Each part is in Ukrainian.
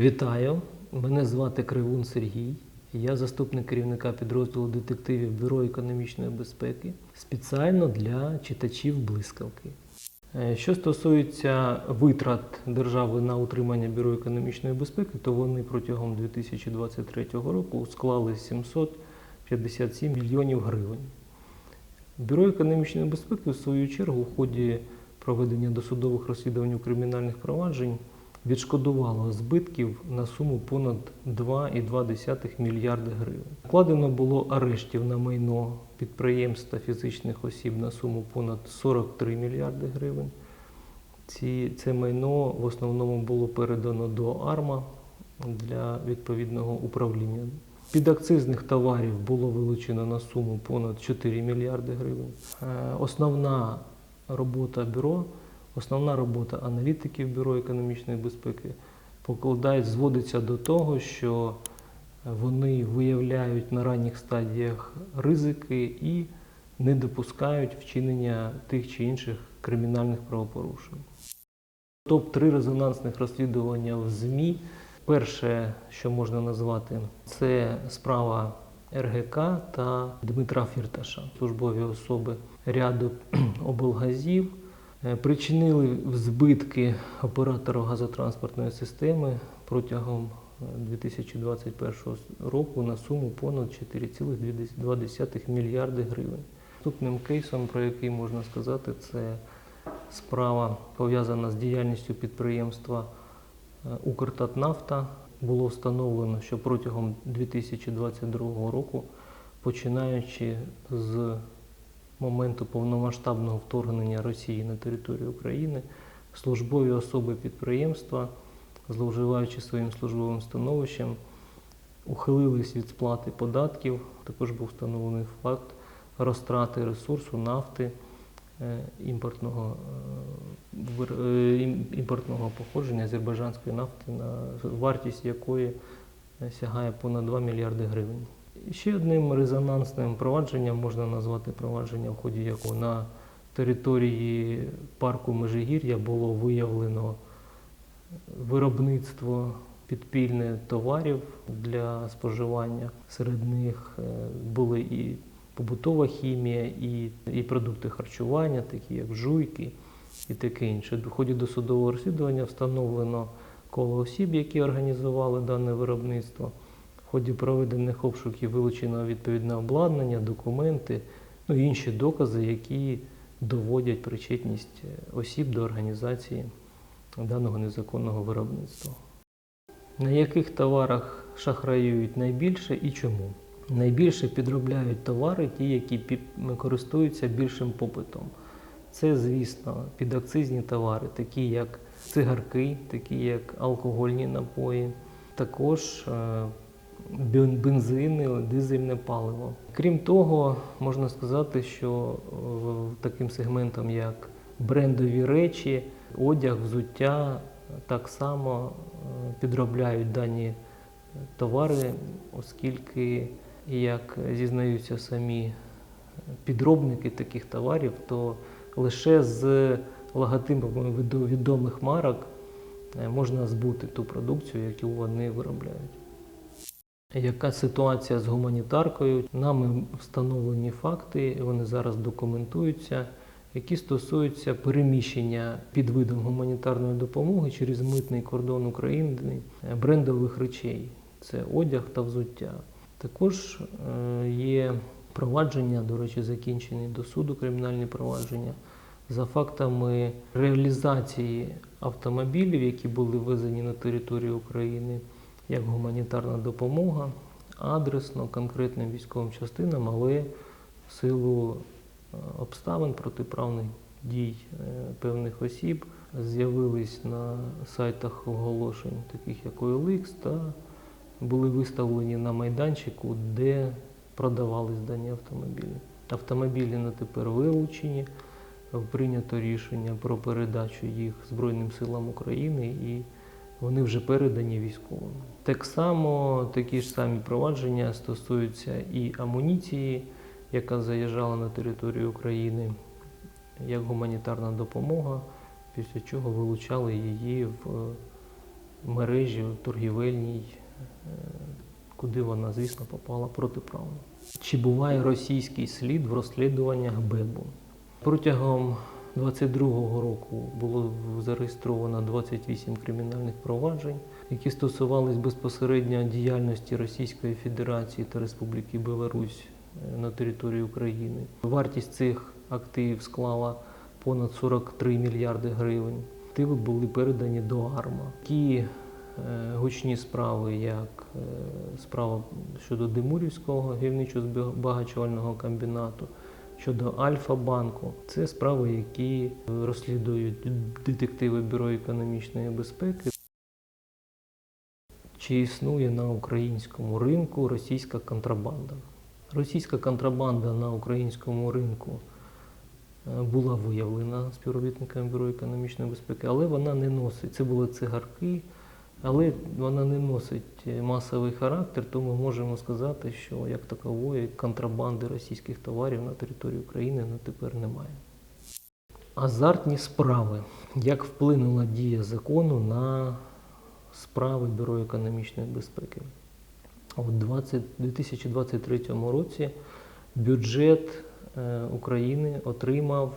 Вітаю! Мене звати Кривун Сергій. Я заступник керівника підрозділу детективів Бюро економічної безпеки спеціально для читачів блискавки. Е, Що стосується витрат держави на утримання Бюро економічної безпеки, то вони протягом 2023 року склали 757 мільйонів гривень. Бюро економічної безпеки, в свою чергу, в ході проведення досудових розслідувань у кримінальних проваджень відшкодувало збитків на суму понад 2,2 мільярди гривень. Вкладено було арештів на майно підприємств та фізичних осіб на суму понад 43 мільярди гривень. Ці, це майно в основному було передано до АРМА для відповідного управління. Підакцизних товарів було вилучено на суму понад 4 мільярди гривень. Е, Основна робота бюро, основна робота аналітиків Бюро економічної безпеки покладає, зводиться до того, що вони виявляють на ранніх стадіях ризики і не допускають вчинення тих чи інших кримінальних правопорушень. Топ-3 резонансних розслідування в ЗМІ. Перше, що можна назвати, це справа РГК та Дмитра Фірташа, службові особи ряду облгазів. Е, Причинили збитки оператору газотранспортної системи протягом е, 2021 року на суму понад 4,2 мільярди гривень. Наступним кейсом, про який можна сказати, це справа пов'язана з діяльністю підприємства е, Укртатнафта. Було встановлено, що протягом 2022 року, починаючи з моменту повномасштабного вторгнення Росії на територію України, службові особи підприємства, зловживаючи своїм службовим становищем, ухилились від сплати податків. Також був встановлений факт розтрати ресурсу нафти е, імпортного, е, е, ім- імпортного походження азербайджанської нафти, на вартість якої сягає понад 2 мільярди гривень. Ще одним резонансним провадженням можна назвати провадження, в ході якого на території парку Межигір'я було виявлено виробництво підпільне товарів для споживання. Серед них е, були і побутова хімія, і, і продукти харчування, такі як жуйки і таке інше. В ході досудового розслідування встановлено коло осіб, які організували дане виробництво. Ході проведених обшуків вилучено відповідне обладнання, документи, ну і інші докази, які доводять причетність е, осіб до організації даного незаконного виробництва. На яких товарах шахраюють найбільше і чому? Найбільше підробляють товари, ті, які користуються більшим попитом. Це, звісно, підакцизні товари, такі як цигарки, такі як алкогольні напої, також е, бен- дизельне паливо. Крім того, можна сказати, що е, таким сегментом, як брендові речі, одяг, взуття, так само е, підробляють дані товари, оскільки, як зізнаються самі підробники таких товарів, то лише з логотипами відомих марок е, можна збути ту продукцію, яку вони виробляють. Яка ситуація з гуманітаркою? Нами встановлені факти, вони зараз документуються, які стосуються переміщення під видом гуманітарної допомоги через митний кордон України е, брендових речей. Це одяг та взуття. Також е, є провадження, до речі, закінчені до суду кримінальні провадження за фактами реалізації автомобілів, які були ввезені на територію України як гуманітарна допомога, адресно конкретним військовим частинам, але в силу е, обставин протиправних дій е, певних осіб з'явились на сайтах оголошень, таких як OLX, та були виставлені на майданчику, де продавались дані автомобілі. Автомобілі на тепер вилучені, прийнято рішення про передачу їх Збройним силам України і вони вже передані військовим. Так само такі ж самі провадження стосуються і амуніції, яка заїжджала на територію України як гуманітарна допомога, після чого вилучали її в мережі торгівельній, е, куди вона, звісно, попала протиправно. Чи буває російський слід в розслідуваннях БЕБу? Протягом 2022 року було зареєстровано 28 кримінальних проваджень, які стосувались безпосередньо діяльності Російської Федерації та Республіки Білорусь е, на території України. Вартість цих активів склала понад 43 мільярди гривень. Активи були передані до АРМА. Такі е, гучні справи, як е, справа щодо Демурівського гірничо-збагачувального комбінату, щодо Альфа-банку. Це справи, які розслідують детективи Бюро економічної безпеки. Чи існує на українському ринку російська контрабанда? Російська контрабанда на українському ринку е, була виявлена співробітниками Бюро економічної безпеки, але вона не носить. Це були цигарки, але вона не носить е, масовий характер, тому можемо сказати, що як такової контрабанди російських товарів на території України на тепер немає. Азартні справи. Як вплинула дія закону на справи Бюро економічної безпеки? У 20 2023 році бюджет е, України отримав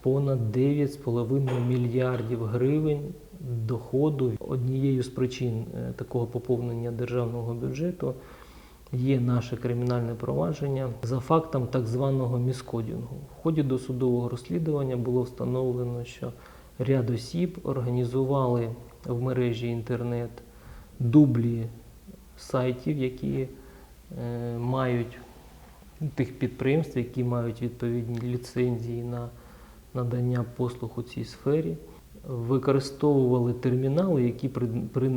понад 9,5 мільярдів гривень доходу. Однією з причин е, такого поповнення державного бюджету є наше кримінальне провадження за фактом так званого міскодінгу. В ході досудового розслідування було встановлено, що ряд осіб організували в мережі інтернет дублі сайтів, які е, мають тих підприємств, які мають відповідні ліцензії на надання послуг у цій сфері, використовували термінали, які, при,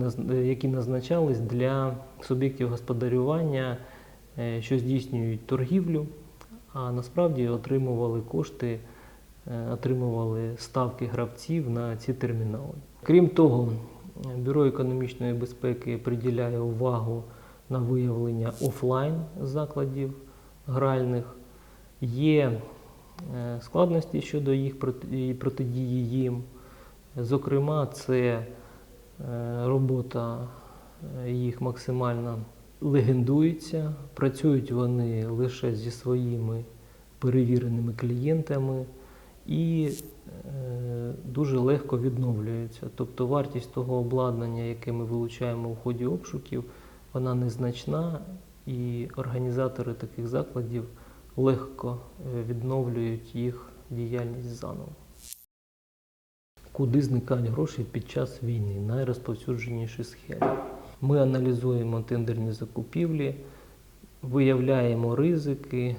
які назначались для суб'єктів господарювання, е, що здійснюють торгівлю, а насправді отримували кошти, е, отримували ставки гравців на ці термінали. Крім того, Бюро економічної безпеки приділяє увагу на виявлення офлайн закладів гральних. Є е, складності щодо їх протидії їм. Зокрема, це е, робота е, їх максимально легендується. Працюють вони лише зі своїми перевіреними клієнтами і е, дуже легко відновлюються. Тобто вартість того обладнання, яке ми вилучаємо в ході обшуків, вона незначна, і організатори таких закладів легко відновлюють їх діяльність заново. Куди зникають гроші під час війни? Найрозповсюдженіші схеми. Ми аналізуємо тендерні закупівлі, виявляємо ризики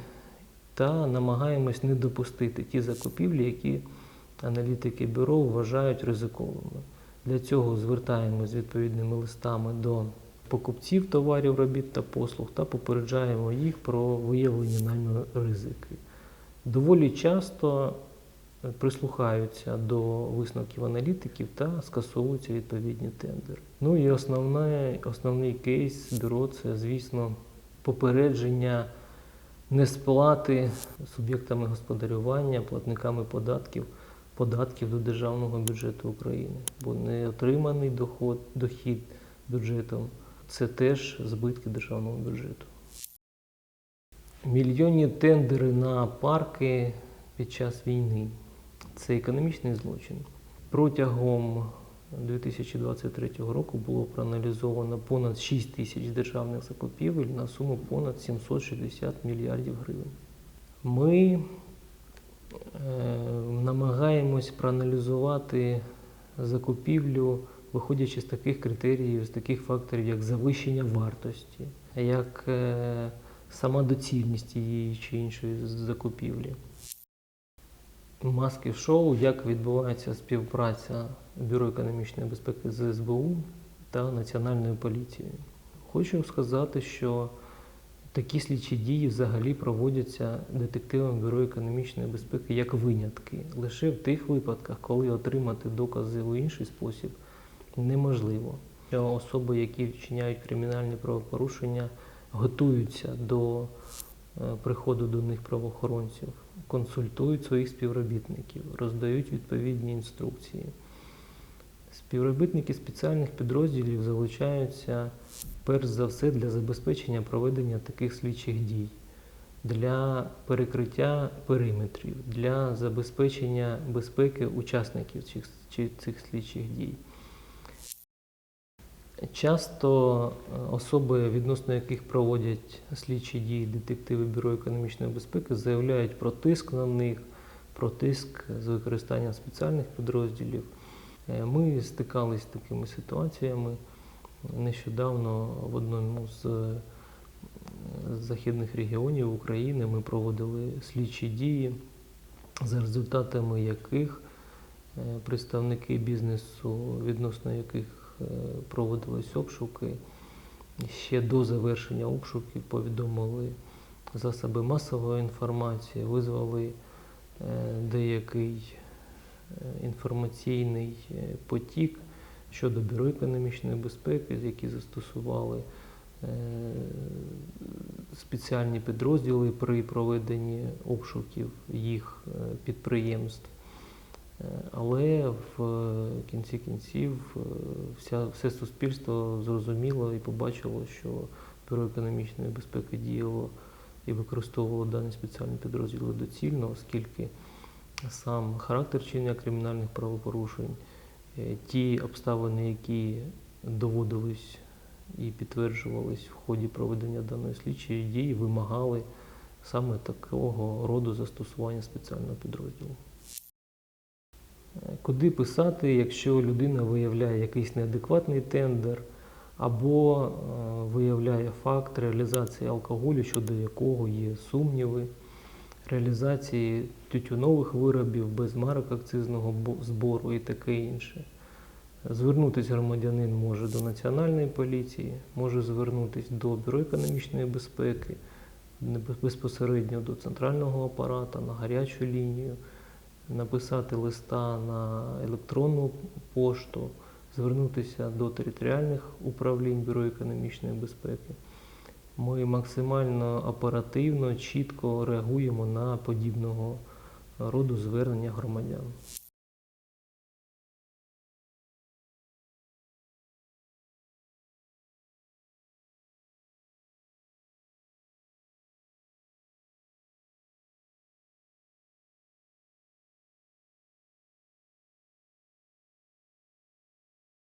та намагаємось не допустити ті закупівлі, які аналітики бюро вважають ризиковими. Для цього звертаємось з відповідними листами до покупців товарів, робіт та послуг та попереджаємо їх про виявлені нами ризики. Доволі часто прислухаються до висновків аналітиків та скасовуються відповідні тендери. Ну і основне, основний кейс бюро це, звісно, попередження несплати суб'єктами господарювання, платниками податків, податків до державного бюджету України. Бо неотриманий доход, дохід бюджетом це теж збитки державного бюджету. Мільйонні тендери на парки під час війни це економічний злочин. Протягом 2023 року було проаналізовано понад 6 тисяч державних закупівель на суму понад 760 мільярдів гривень. Ми е, намагаємось проаналізувати закупівлю, виходячи з таких критеріїв, з таких факторів, як завищення вартості, як е, сама доцільність її чи іншої закупівлі. Маски шоу, як відбувається співпраця Бюро економічної безпеки з СБУ та Національною поліцією. Хочу сказати, що такі слідчі дії взагалі проводяться детективами Бюро економічної безпеки як винятки. Лише в тих випадках, коли отримати докази у інший спосіб, неможливо. Особи, які вчиняють кримінальні правопорушення, готуються до е, приходу до них правоохоронців, консультують своїх співробітників, роздають відповідні інструкції. Співробітники спеціальних підрозділів залучаються перш за все для забезпечення проведення таких слідчих дій, для перекриття периметрів, для забезпечення безпеки учасників цих, цих слідчих дій. Часто е, особи, відносно яких проводять слідчі дії детективи Бюро економічної безпеки, заявляють про тиск на них, про тиск з використанням спеціальних підрозділів. Е, Ми стикалися з такими ситуаціями нещодавно в одному з е, західних регіонів України. Ми проводили слідчі дії, за результатами яких представники бізнесу, відносно яких проводились обшуки, ще до завершення обшуків повідомили засоби масової інформації, визвали е, деякий е, інформаційний е, потік щодо Бюро економічної безпеки, які застосували е, спеціальні підрозділи при проведенні обшуків їх е, підприємств. Але в е, кінці кінців е, вся, все суспільство зрозуміло і побачило, що Бюро економічної безпеки діяло і використовувало дані спеціальні підрозділи доцільно, оскільки сам характер чинення кримінальних правопорушень, е, ті обставини, які доводились і підтверджувались в ході проведення даної слідчої дії, вимагали саме такого роду застосування спеціального підрозділу. Куди писати, якщо людина виявляє якийсь неадекватний тендер або е, виявляє факт реалізації алкоголю, щодо якого є сумніви, реалізації тютюнових виробів без марок акцизного збору і таке інше. Звернутися громадянин може до Національної поліції, може звернутися до Бюро економічної безпеки, безпосередньо до центрального апарата на гарячу лінію, написати листа на електронну пошту, звернутися до територіальних управлінь Бюро економічної безпеки. Ми максимально оперативно, чітко реагуємо на подібного роду звернення громадян.